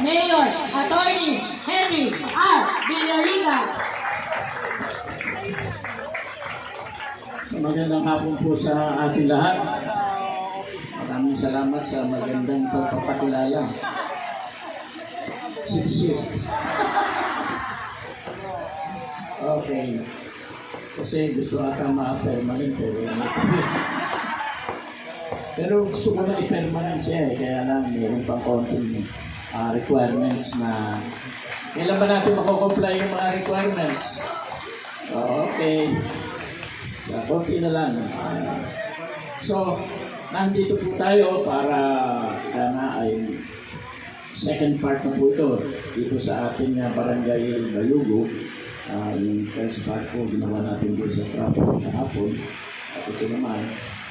Mayor Attorney Henry R. Villarica. So, magandang hapon po sa ating lahat. Maraming salamat sa magandang pagpapakilala. Sip-sip. Okay. Kasi gusto ata ma-permanent pero pero gusto ko na i-permanent siya eh. Kaya lang mayroon pang konting ah, requirements na kailan ba natin mako-comply yung mga requirements? Okay. Sa konti na lang. Ah, so, nandito po tayo para kana ay second part na po ito dito sa ating uh, barangay Bayugo. Ah, yung first part po ginawa natin doon sa trapo kahapon. At ito naman,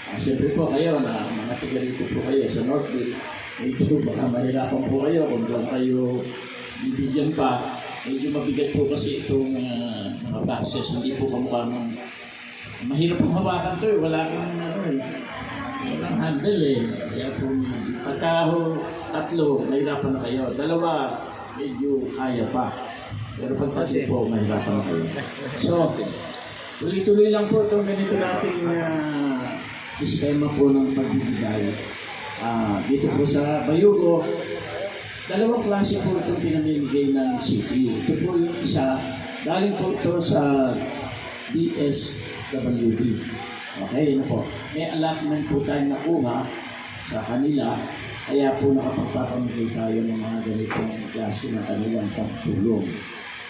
uh, siyempre po kayo na mga rito po kayo sa Northville. Ito baka mahirapan po kayo kung doon kayo bibigyan pa. Medyo mabigat po kasi itong ah, mga boxes. Hindi po kamukha ng Mahirap pong hawakan to eh. Wala kang ano eh. Walang handle eh. Kaya po medyo. Pagka ho, tatlo, mahirapan na kayo. Dalawa, medyo kaya pa. Pero pag tatlo po, mahirapan na kayo. So, tuloy-tuloy lang po itong ganito nating ah, sistema po ng pagbibigay. Ah, dito po sa Bayugo, dalawang klase po itong pinamimigay ng city. Ito po yung isa, galing po ito sa DSWD. Okay, yun po. May allotment po tayong nakuha sa kanila, kaya po nakapagpapamigay tayo ng mga ganitong klase ng kanilang pagtulong.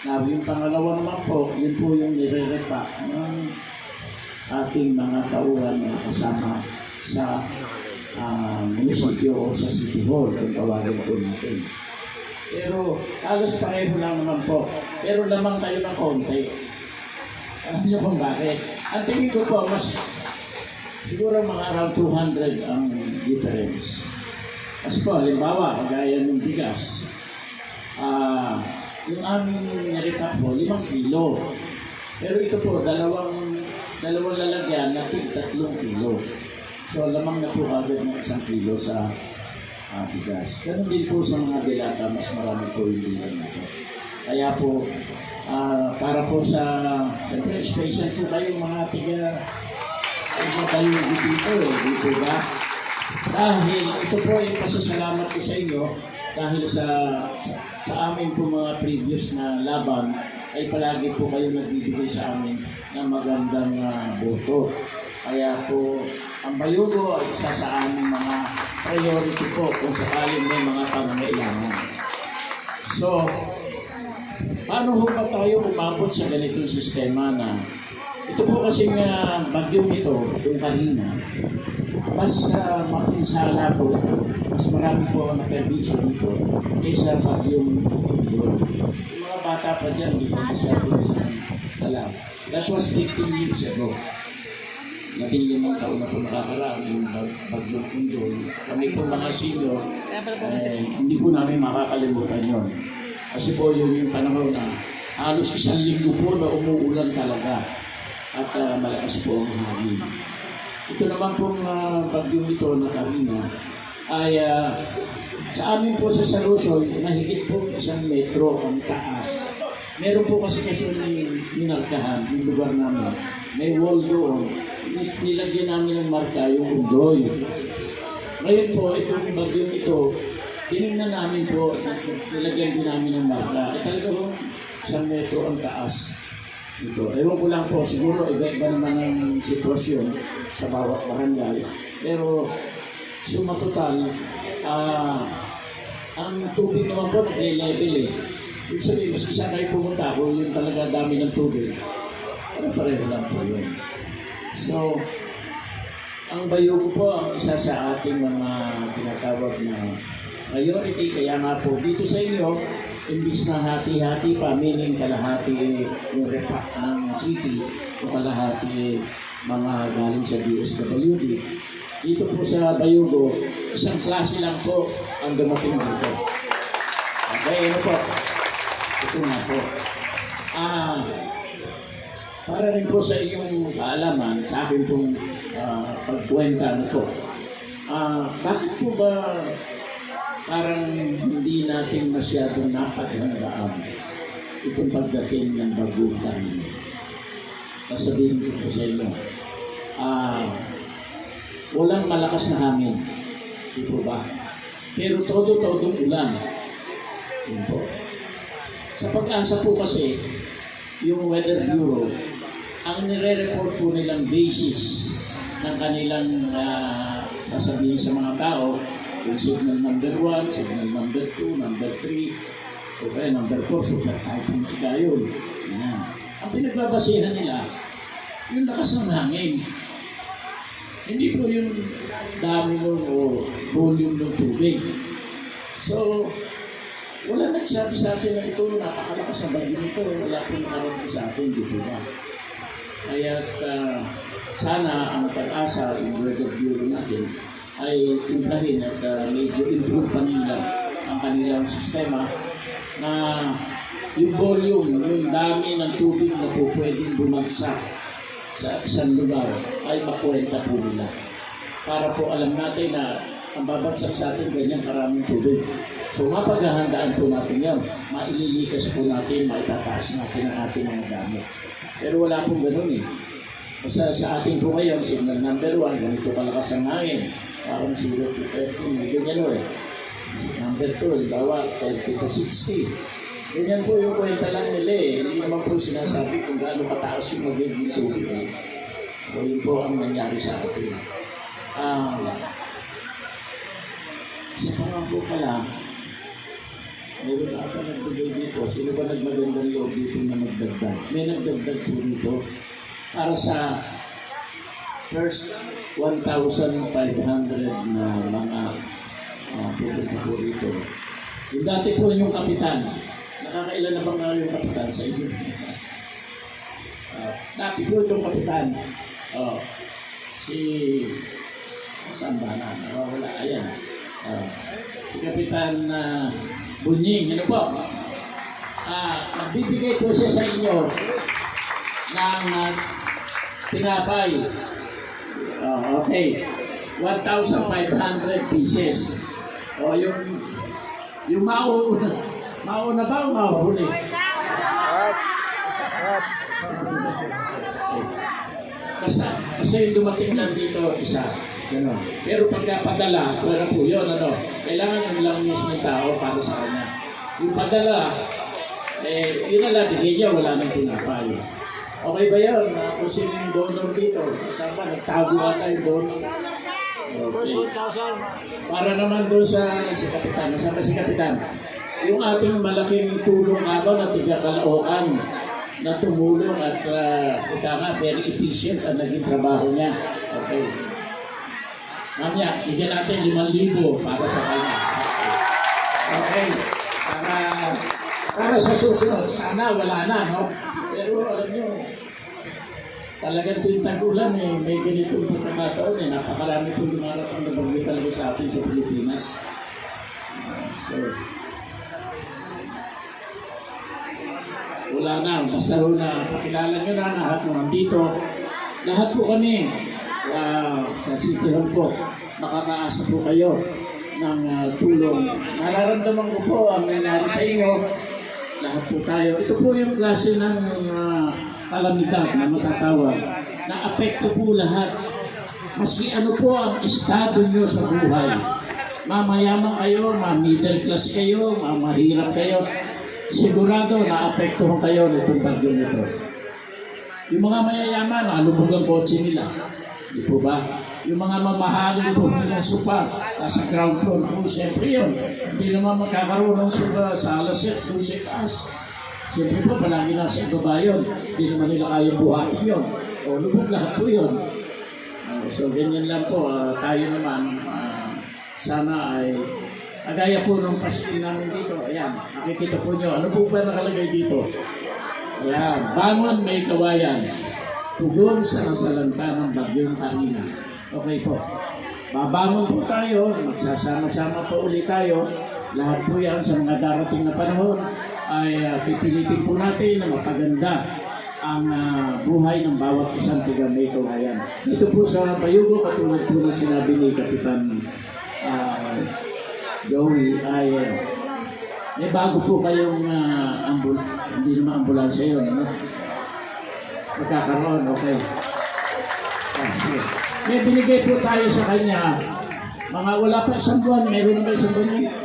Now, yung pangalawa naman po, yun po yung nire-repack ng ating mga tauhan na kasama sa uh, munisipyo o sa City Hall, kung tawagin po natin. Pero halos pareho lang naman po. Pero lamang kayo ng konti. Alam niyo kung bakit? Ang tingin ko po, mas siguro mga around 200 ang difference. Kasi po, halimbawa, kagaya ng bigas, ah, yung aming naripak po, 5 kilo. Pero ito po, dalawang, dalawang lalagyan na tig 3 kilo. So, lamang na po agad ng isang kilo sa ah, bigas. Ganun din po sa mga dilata, mas marami po yung bilang nito. Kaya po, ah, para po sa, siyempre, special po kayo mga tiga, tiga kayo dito eh, dito ba? Dahil ito po yung pasasalamat ko sa inyo dahil sa, sa, sa amin po mga previous na laban ay palagi po kayo nagbibigay sa amin ng magandang ah, boto. Kaya po, ang Bayugo ay isa sa aming mga priority po kung sakaling may mga pangangailangan. So, paano ho ba tayo umabot sa ganitong sistema na ito po kasi nga bagyong ito, yung kanina, mas uh, mapinsala po, mas marami po ang napervisyo dito kaysa bagyong yun. Yung mga bata pa dyan, hindi pa masyado alam. That was 15 years ago. Labing limang taon na po nakakaraan yung bag- bagyong Pindol. Kami po mga senior, eh, hindi po namin makakalimutan yon. Kasi po yun yung panahon na halos isang linggo po na umuulan talaga at ah, malakas po ang hangin. Ito naman pong uh, bagyong ito na kanina ay ah, sa amin po sa Salusoy, nahigit po isang metro ang taas. Meron po kasi kasi minarkahan yung lugar namin. May wall doon. Ni- Nilagyan namin ng marka yung undoy. Ngayon po, itong bagyong ito, tinignan namin po, nilagyan din namin ng marka. Eh talaga po, isang metro ang taas. Ito. Ewan ko lang po, siguro iba-iba naman ang sitwasyon sa bawat barangay. Pero, suma total, ah, ang tubig naman po nag-level eh. Ibig sabihin, mas isa kayo pumunta kung yung talaga dami ng tubig. Ano pareho lang po yun. So, ang bayugo po ang isa sa ating mga tinatawag na priority. Kaya nga po dito sa inyo, imbis na hati-hati pa, meaning kalahati yung repack ng city, o kalahati mga galing sa DSWD. Dito po sa Bayugo, isang klase lang po ang dumating dito. Okay, ano po? Ito nga po. Ah, para rin po sa inyong kaalaman, sa akin pong ah, pagkwenta na po, ah, bakit po ba parang hindi natin masyadong napaghandaan itong pagdating ng bagyong tayo. Sasabihin ko po sa inyo, ah, walang malakas na hangin. Di po ba? Pero todo-todong ulan. Yun po. Sa pag-asa po kasi, yung Weather Bureau, ang nire-report po nilang basis ng kanilang ah, sasabihin sa mga tao, yung signal number 1, signal number 2, number 3, o kaya number 4, super typhoon yun. Yan. Ang pinagbabasihan nila, yung lakas ng hangin. Hindi po yung dami nun o volume ng tubig. So, wala nagsabi sa atin na ito, napakalakas na bagyo nito, wala po nakarating sa atin, di po ba? Kaya sana ang pag-asa, yung Weather Bureau natin, ay timplahin at ah, medyo improve pa nila ang kanilang sistema na yung volume, yung dami ng tubig na po pwedeng bumagsak sa isang lugar ay makwenta po nila. Para po alam natin na ang babagsak sa atin ganyan karaming tubig. So mapaghahandaan po natin yan. Maililikas po natin, maitataas natin ang ating mga gamit. Pero wala pong ganun eh. Basta sa ating po ngayon, signal number one, ganito kalakas ang hangin. Parang 0 to 13, may ganyan o eh. Number 2, halimbawa 30 to 60. Ganyan po yung kwenta lang nila eh. Hindi naman po sinasabi kung gaano kataas yung magiging tubig eh. So yun po ang nangyari sa atin. Ah, isa pa nga po pala, meron ata nagbigay dito. Sino ba nagmagandang loob dito na magdagdag? May nagdagdag po dito para sa first 1,500 na mga uh, pupunta po rito. Yung dati po yung kapitan. Nakakailan na ba nga yung kapitan sa inyo? Ah, dati po itong kapitan. Oh, si saan ba na? Nawawala. Ayan. Ah, si Kapitan na Bunying. Ano po? Ah, magbibigay po siya sa inyo ng ah, tinapay. Oh, okay. 1,500 pieces. O yung yung mauuna. Mauna ba o mauhuli? Basta, basta yung dumating lang dito, isa. Ganon. Pero pagka padala, pwera po yun, ano, kailangan yung lang mismo yung tao para sa kanya. Yung padala, eh, yun na lang, bigay niya, wala nang tinapay. Okay ba yun? Uh, kung sino yung donor dito? Saan ba? Nagtago ata yung donor. Okay. Para naman doon sa si Kapitan. Nasaan ba si Kapitan? Yung ating malaking tulong habang na tiga Caloocan na tumulong at uh, ika nga, very efficient ang naging trabaho niya. Okay. Mamaya, bigyan natin 5,000 para sa kanya. Okay. Para, para sa susunod, sana wala na, no? Pero alam nyo, talagang tuwing tag-ulan eh, may ganitong pagkakataon eh, napakarami po dumarating na bagyo talaga sa atin sa Pilipinas. So, wala na, basta na pakilala nyo na lahat ng nandito. Lahat po kami ah, sa City Hall po, makakaasa po kayo ng ah, tulong. Nararamdaman ko po ang nangyari sa inyo. Lahat po tayo. Ito po yung klase ng uh, kalamidad na matatawag. Na-apekto po lahat. Maski ano po ang estado nyo sa buhay. Mamayaman kayo, ma-middle class kayo, mamahirap kayo. Sigurado na-apektuhan kayo nitong bagyo nito. Yung mga mayayaman, nalubog ang kotse nila. Di po ba? Yung mga mamahalin po nilang supa, nasa ground floor po, siyempre yun. Hindi naman magkakaroon ng supa sa alas 7, doon sa taas. Siyempre po, palagi nasa ibaba yun. Hindi naman nila kayang buhatin yun. O, lubog lahat po yun. Uh, so, ganyan lang po. ah, tayo naman, ah, sana ay Agaya po nung Pasko namin dito, ayan, nakikita po nyo, ano po ba nakalagay dito? Ayan, bangon may kawayan, tugon sa nasalanta ng bagyong Karina. Okay po. Babangon po tayo, magsasama-sama po ulit tayo. Lahat po yan sa mga darating na panahon ay uh, pipilitin po natin na mapaganda ang ah, buhay ng bawat isang tiga may kawayan. Ito po sa Bayugo, katulad po na sinabi ni Kapitan ah, Joey, ay eh, may bago po kayong uh, ambul hindi naman ambulansya yun, ano? Magkakaroon, okay. Ah, sige. May binigay po tayo sa kanya. Mga wala pa isang buwan, meron na ba isang buwan yun?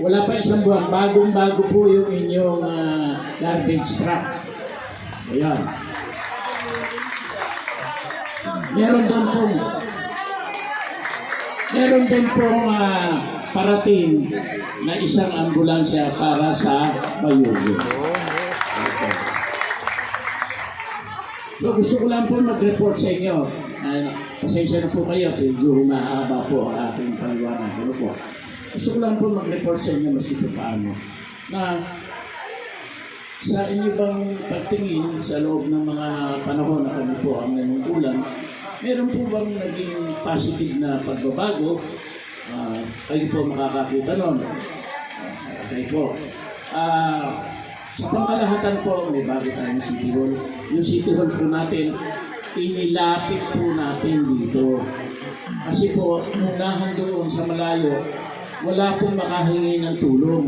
Wala pa isang buwan, bagong-bago po yung inyong ah, garbage truck. Ayan. Meron doon po Meron din pong ah, parating na isang ambulansya para sa Bayugo. So gusto ko lang po mag-report sa inyo. Uh, pasensya na po kayo, medyo humahaba po ang ating paliwanag. Ano po? Gusto ko lang po mag-report sa inyo maski po paano. Na sa inyo bang pagtingin sa loob ng mga panahon na kami po ang nanungkulan, meron po bang naging positive na pagbabago? Ah, kayo po makakakita nun. Ah, okay po. Ah, sa pangkalahatan po, may bago tayong City Hall. Yung City Hall po natin, inilapit po natin dito. Kasi po, nung nahan doon sa malayo, wala pong makahingi ng tulong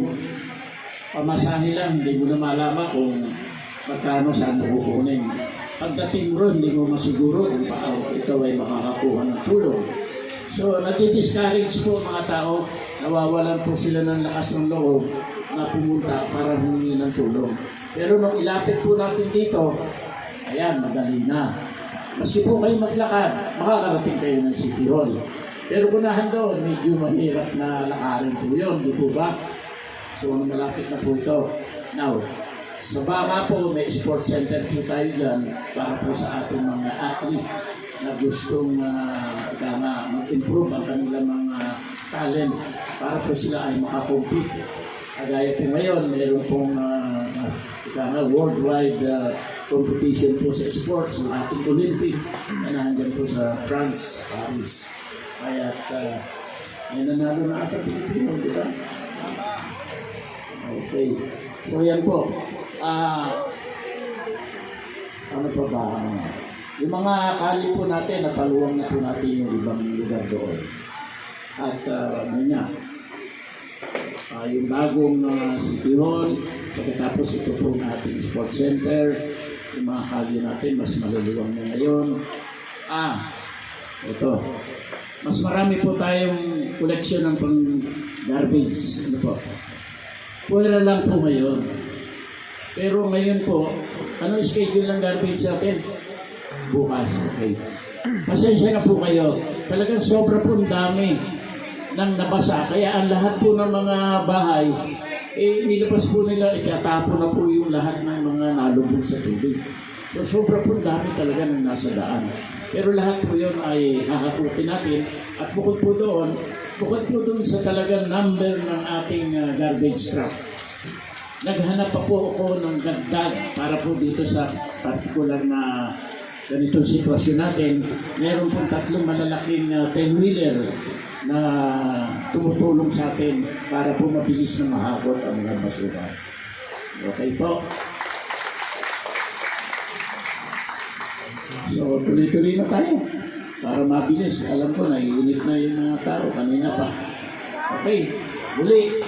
pamasahe lang, hindi mo na malaman kung magkano saan mo kukunin. Pagdating ron, hindi mo masiguro kung paano ikaw ay makakakuha ng tulong. So, nadi-discourage po mga tao, nawawalan po sila ng lakas ng loob na pumunta para humingi ng tulong. Pero nung ilapit po natin dito, ayan, madali na. Maski po kayo maglakad, makakarating kayo ng City Hall. Pero kunahan doon, medyo mahirap na lakarin po yun, di po ba? So, malapit na po ito. Now, sa baka po, may sports center po tayo dyan para po sa ating mga athlete na gustong uh, na mag-improve ang kanilang mga talent para po sila ay makakompete. Kagaya po ngayon, meron pong uh, nga, worldwide uh, competition po sa sports, yung ating Olympic na nandyan po sa France, Paris. Kaya uh, may nanalo na ata Pilipino, di ba? Okay. So yan po. Ah, ano pa ba? Yung mga kali po natin, napaluwang na po natin yung ibang lugar doon. At uh, nga, ah, yung bagong uh, City Hall, pagkatapos ito po ating sports center, yung mga kali natin, mas maluluwang na ngayon. Ah, ito. Mas marami po tayong koleksyon ng pang garbage. Ano po? Pwera lang po ngayon. Pero ngayon po, ano schedule ng garbage natin? Bukas, okay. Pasensya na po kayo. Talagang sobra po ang dami ng nabasa. Kaya ang lahat po ng mga bahay, eh, nilabas po nila, itatapo na po yung lahat ng mga nalubog sa tubig. So, sobra po dami talaga ng nasa daan. Pero lahat po yun ay hahakutin natin. At bukod po doon, bukod po doon sa talagang number ng ating uh, garbage truck, naghanap pa po ako ng dagdag para po dito sa particular na ganitong sitwasyon natin. Meron pong tatlong malalaking uh, 10-wheeler na tumutulong sa atin para po mabilis na mahakot ang mga basura. Okay po. So, tuloy-tuloy na tayo para mabilis. Alam ko, naiinip na yung mga tao kanina pa. Okay, muli.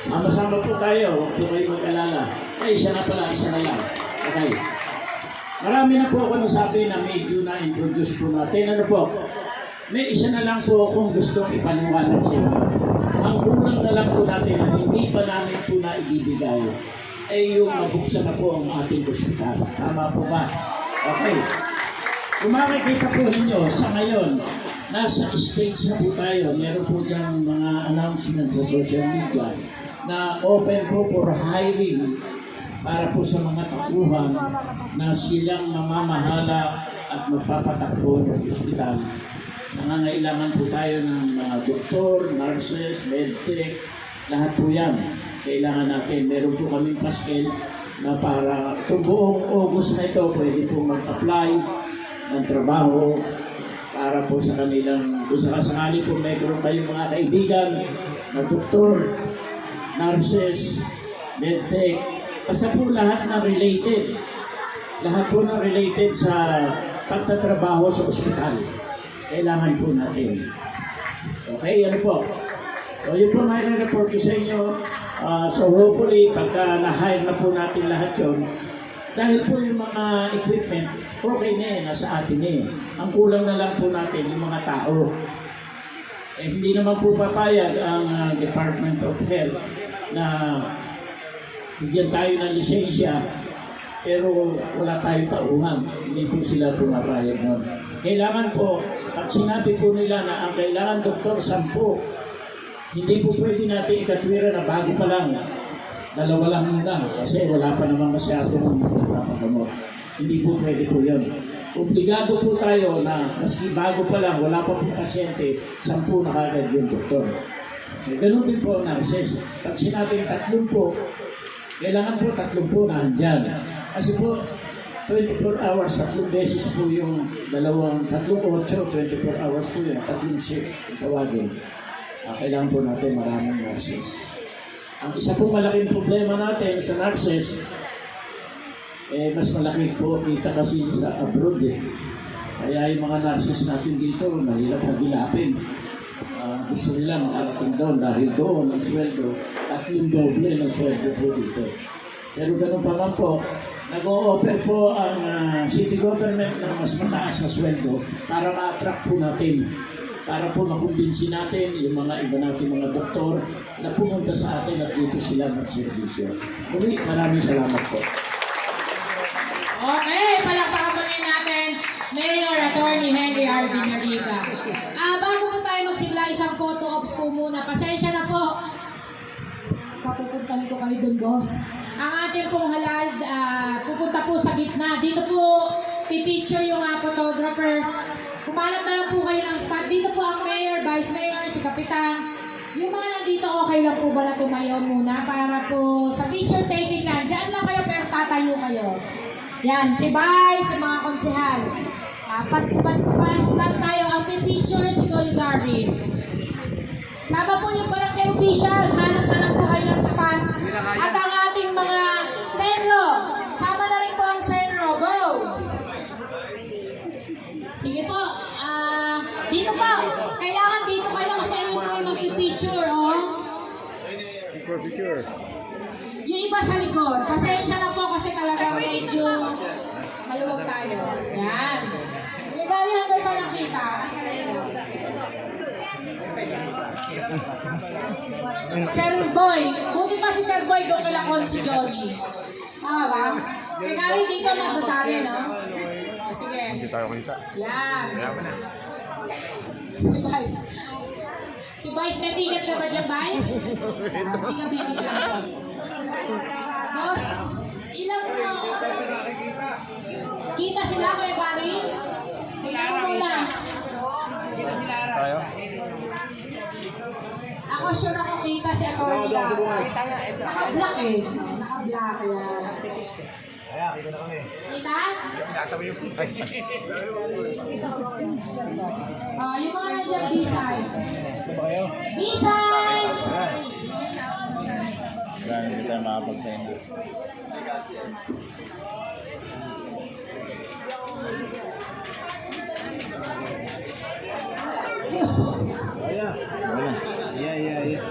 Sama-sama po tayo. Huwag po kayo mag-alala. Ay, isa na pala, isa na lang. Okay. Marami na po ako nasabi na medyo na-introduce po natin. Ano po? May isa na lang po akong gustong ipaliwanag sa inyo. Ang kulang na lang po natin na hindi pa namin po na ibibigay ay yung mabuksan na po ang ating ospital. Tama po ba? Okay. Kung makikita po ninyo sa ngayon, nasa stage na po tayo. Meron po diyang mga announcement sa social media na open po for hiring para po sa mga takuhan na silang mamamahala at magpapatakbo ng ospital. Nangangailangan po tayo ng mga doktor, nurses, medtech, lahat po yan. Kailangan natin. Meron po kaming paskel na para itong buong August na ito, pwede po mag-apply ng trabaho para po sa kanilang, kung sakasakali po mayroon kayong mga kaibigan na doktor, nurses, medtech, basta po lahat na related. Lahat po na related sa pagtatrabaho sa ospital. Kailangan po natin. Okay, ano po? So yun po may report ko sa inyo. Ah, so hopefully, pagka na-hire na po natin lahat yun, dahil po yung mga equipment, okay na eh, nasa atin eh. Ang kulang na lang po natin yung mga tao. Eh, hindi naman po papayag ang ah, Department of Health na bigyan tayo ng lisensya pero wala tayong tauhan. Hindi po sila pumapayag nun. Kailangan po, pag sinabi po nila na ang kailangan doktor, sampu, hindi po pwede natin ikatwira na bago pa lang. Dalawa lang muna kasi wala pa naman masyadong nagpapagamot. Hindi po pwede po yun. Obligado po tayo na maski bago pa lang, wala pa po pasyente, sampu na kagad yung doktor. Eh, ganun din po ang nurses. Pag sinabing tatlong po, kailangan po tatlong po na andyan. Kasi po, 24 hours, tatlong beses po yung dalawang, tatlong 8, 24 hours po yan, tatlong shift, tawagin. Ah, kailangan po natin maraming nurses. Ang isa po malaking problema natin sa nurses, eh, mas malaki po kita kasi sa abroad eh. Kaya yung mga nurses natin dito, mahirap hagilapin. Ah, gusto nila makarating doon dahil doon ang sweldo at yung doble ng sweldo po dito. Pero ganun pa man po, nag-o-offer po ang ah, city government ng mas mataas na sweldo para ma-attract po natin para po makumbinsi natin yung mga iba natin mga doktor na pumunta sa atin at dito sila magservisyo. Muli, maraming salamat po. Okay, palakpakan muli natin Mayor Attorney Henry R. Binariga. Ah, bago po tayo magsimula, isang photo ops po muna. Pasensya na po. Papupuntahin ko kayo dun, boss. Ang ating pong halal, ah, pupunta po sa gitna. Dito po, pipicture yung ah, photographer. Kumanap na lang po kayo ng spot. Dito po ang mayor, vice mayor, si kapitan. Yung mga nandito, okay lang po ba na tumayo muna para po sa picture taking lang. Diyan lang kayo pero tatayo kayo. Yan, si Bay, si mga konsehal. Uh, pat, pat, pas lang tayo ang picture si Kuya Gary. Sama po yung barangay officials, hanap na lang po kayo ng spot. At ang picture. Yung iba sa likod, pasensya na po kasi talaga medyo maluwag tayo. Yan. May gari hanggang sa nakita. Asa na yun? Sir Boy. Buti pa si Sir Boy doon kila si Johnny. Tama ba? Kaya gari dito magdadali, no? Sige. Hindi tayo kita. Yan. Mo na. Si Vice. Si Vice, may ticket ka ba dyan, Vice? Hindi ka bibigyan. Boss, ilang mo? Kita sila, Kuya Gary? Tingnan mo muna. Tayo? Ako sure ako kita si Atty. Gaga. Naka-black eh. Naka-black yan. Kita na kami. Kita? Nakasama yung Ay. Oh, yung mga nandiyan, B-side. Ito ba kayo? B-side! Wala, hindi tayo makapag-sign na. Yeah, yeah, yeah.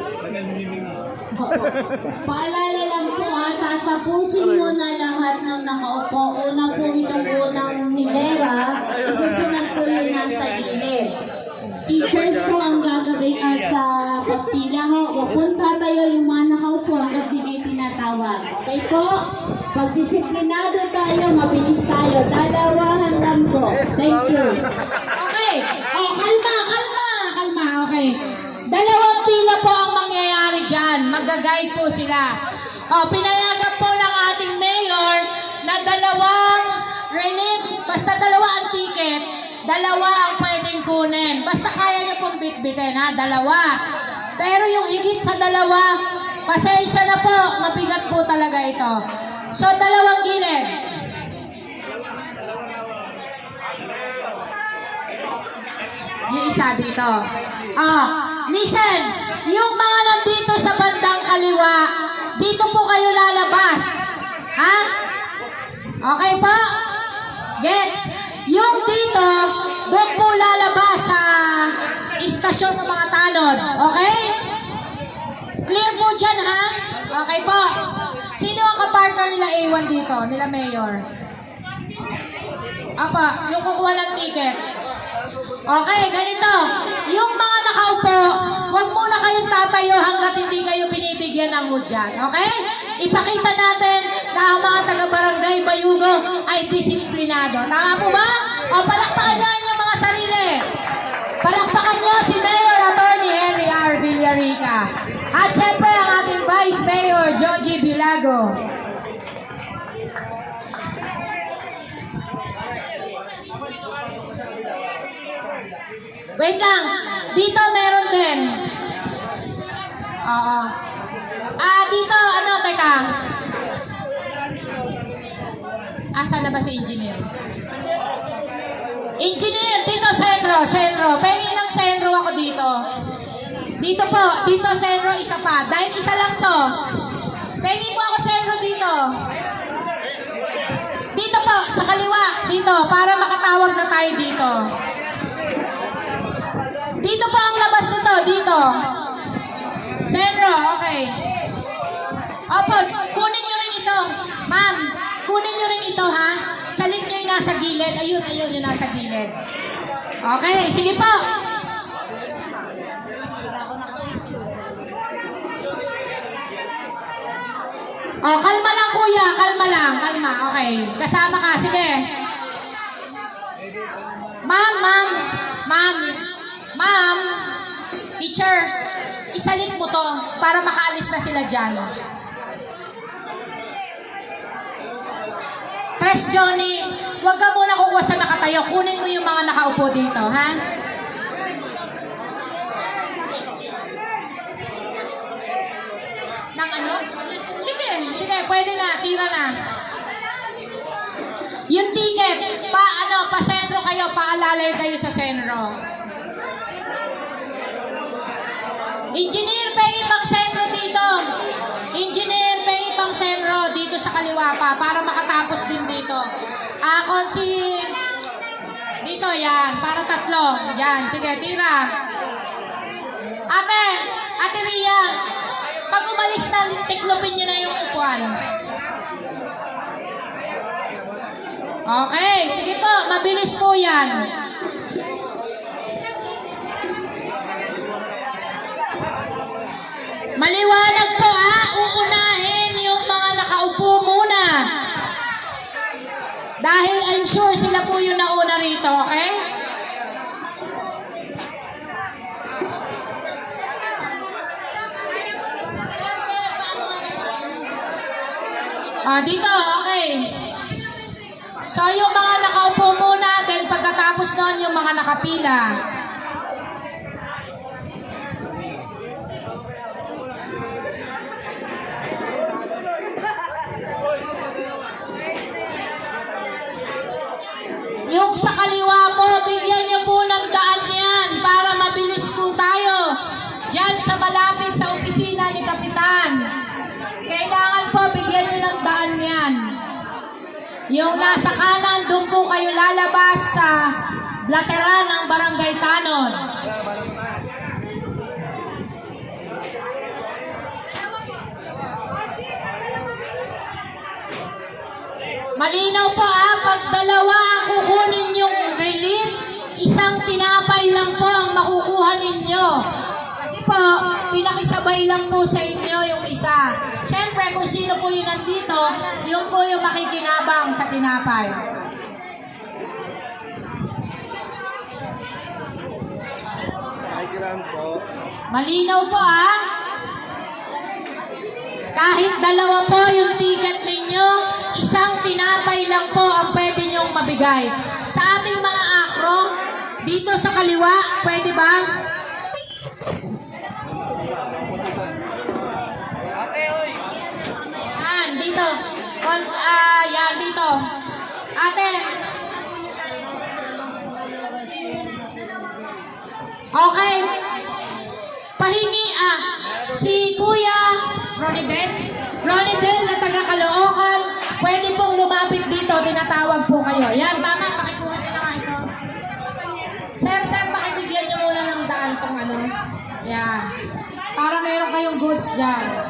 Paalala lang po ha, tatapusin mo na lahat ng nakaupo. Una po itong unang hilera, isusunod po yung nasa gilid. Teachers po ang gagawin ah, sa pagpila ho. Huwag pong tatayo yung mga nakaupo hanggang kayo tinatawag. Okay po? Pag disiplinado tayo, mabilis tayo. Dalawahan lang po. Thank you. Okay. Oh, kalma, kalma, kalma. Okay. Dalawang pila po ang mangyayari dyan. Mag-guide po sila. Oh, pinayagan po ng mayor na dalawang relief, basta dalawa ang ticket, dalawa ang pwedeng kunin. Basta kaya niyo pong bitbitin, ha? Dalawa. Pero yung higit sa dalawa, pasensya na po, mabigat po talaga ito. So, dalawang gilid. Yung isa dito. Ah, listen, yung mga nandito sa bandang kaliwa, dito po kayo lalabas. Ha? Okay po? Gets? Yung dito, doon po lalabas sa istasyon ng mga tanod. Okay? Clear po dyan, ha? Okay po. Sino ang kapartner nila A1 dito? Nila Mayor? Apa, yung kukuha ng ticket. Okay, ganito. Yung mga nakaupo, huwag muna kayong tatayo hanggat hindi kayo binibigyan ng mudyan. Okay? Ipakita natin na ang mga taga-barangay Bayugo ay disiplinado. Tama po ba? O palakpakan niyo yung mga sarili. Palakpakan niyo si Mayor Attorney Henry R. Villarica. At syempre ang ating Vice Mayor, Joji Bilago. Wait lang. Dito meron din. Oo. Ah, dito, ano, teka. Asa na ba si engineer? Engineer, dito, Senro, Senro. Pengi ng Senro ako dito. Dito po, dito, Senro, isa pa. Dahil isa lang to. Pengi po ako, Senro, dito. Dito po, sa kaliwa, dito, para makatawag na tayo dito. Dito Okay. Opo, kunin nyo rin ito. Ma'am, kunin nyo rin ito, ha? Salit nyo yung nasa gilid. Ayun, ayun, yung nasa gilid. Okay, sige po. Oh, kalma lang kuya, kalma lang, kalma. Okay, kasama ka, sige. Ma'am, ma'am, ma'am, ma'am, teacher, isalit mo to para makaalis na sila dyan. Press Johnny, huwag ka muna kukuha sa nakatayo. Kunin mo yung mga nakaupo dito, ha? Nang ano? Sige, sige, pwede na, tira na. Yung ticket, pa ano, pa sentro kayo, paalalay kayo sa sentro. Engineer, pengi pang sentro dito. Engineer, pengi pang sentro dito sa kaliwa pa para makatapos din dito. Ah, konsi dito yan, para tatlo. Yan, sige, tira. Ate, Ate Ria, pag umalis na, tiklopin nyo na yung upuan. Okay, sige po, mabilis po yan. Maliwanag po ha, uunahin yung mga nakaupo muna. Dahil I'm sure sila po yung nauna rito, okay? Ah, dito, okay. So, yung mga nakaupo muna, then pagkatapos nun, yung mga nakapila. Malapit sa opisina ni Kapitan. Kailangan po bigyan niyo ng daan yan. Yung nasa kanan, doon po kayo lalabas sa lateran ng Barangay Tanon. Malinaw po ah, pag dalawa ang kukunin yung relief, isang tinapay lang po ang makukuha ninyo. Po, pinakisabay lang po sa inyo yung isa. Siyempre, kung sino po yung nandito, yung po yung makikinabang sa tinapay. Malinaw po ah. Kahit dalawa po yung ticket ninyo, isang tinapay lang po ang pwede nyong mabigay. Sa ating mga akro, dito sa kaliwa, pwede ba? Yan, dito. Cons, ah, yan, dito. Ate. Okay. Pahingi, ah, si Kuya Ronibel, Ronibel na taga Caloocan, pwede pong lumapit dito, tinatawag po kayo. Yan, mama, pakikuha niyo na nga ito. Sir, sir, pakibigyan niyo muna ng daan kung ano. Yan. Para meron kayong goods dyan.